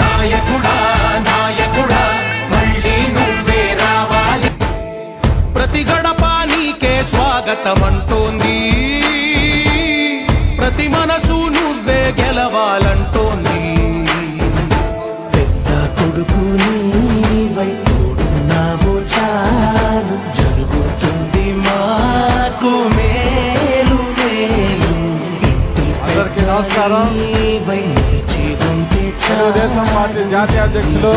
నాయకుడా నాయకుడా మళ్ళీ నువ్వే రావాలి. ప్రతి గడప నీకే స్వాగతం అంటోంది ప్రతి మనసు నువ్వే గెలవాలంటోంది. నమస్కారం. తెలుగుదేశం పార్టీ జాతీయ అధ్యక్షులు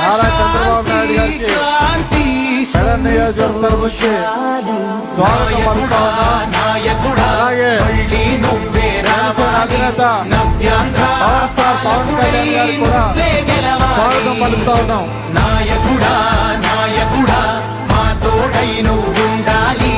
నారా చంద్రబాబు నాయుడు గారికి పెడన్ నియోజకవర్గం తరపు స్వాగతం పలుకుతా ఉన్నాం. అలాగే అధినేత పవర్ స్టార్ పవన్ కళ్యాణ్ గారికి కూడా స్వాగతం పలుకుతా ఉన్నాం. నాయకుడా నాయకుడా మా తోడై నువ్వు ఉండాలి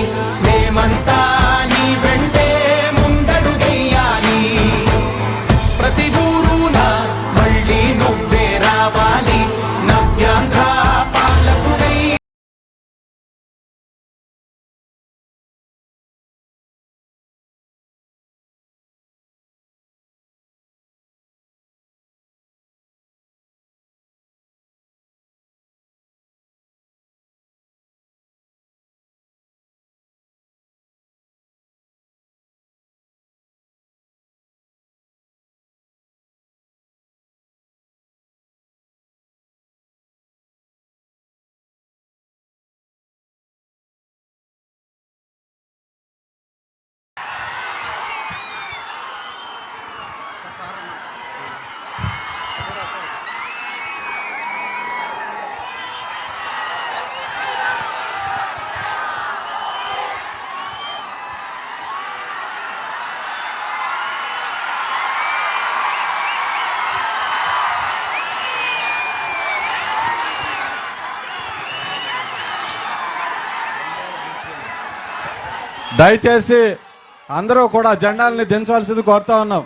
దయచేసి అందరూ కూడా జెండాలని దించవలసింది కోరుతా ఉన్నాం.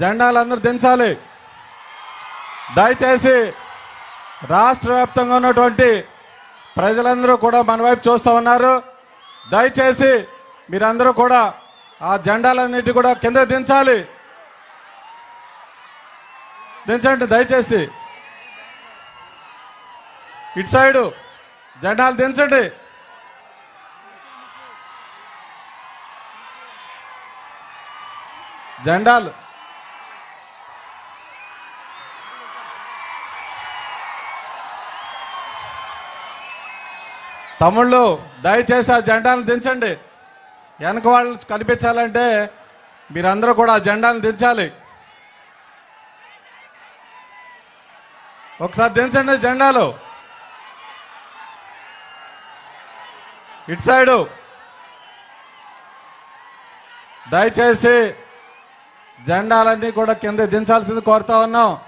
జెండాలు అందరూ దించాలి. దయచేసి రాష్ట్ర వ్యాప్తంగా ఉన్నటువంటి ప్రజలందరూ కూడా మన వైపు చూస్తూ ఉన్నారు. దయచేసి మీరందరూ కూడా ఆ జెండాలన్నిటి కూడా కింద దించాలి. దించండి దయచేసి. ఇటు సైడు జెండాలు దించండి. జెండాలు తమ్ముళ్ళు దయచేసి ఆ జెండాను దించండి. వెనక వాళ్ళు కనిపించాలంటే మీరందరూ కూడా ఆ జెండాను దించాలి. ఒకసారి దించండి జెండాలు. ఇటు సైడు. దయచేసి జెండాలన్నీ కూడా కింద దించాల్సింది కోరుతా ఉన్నాం.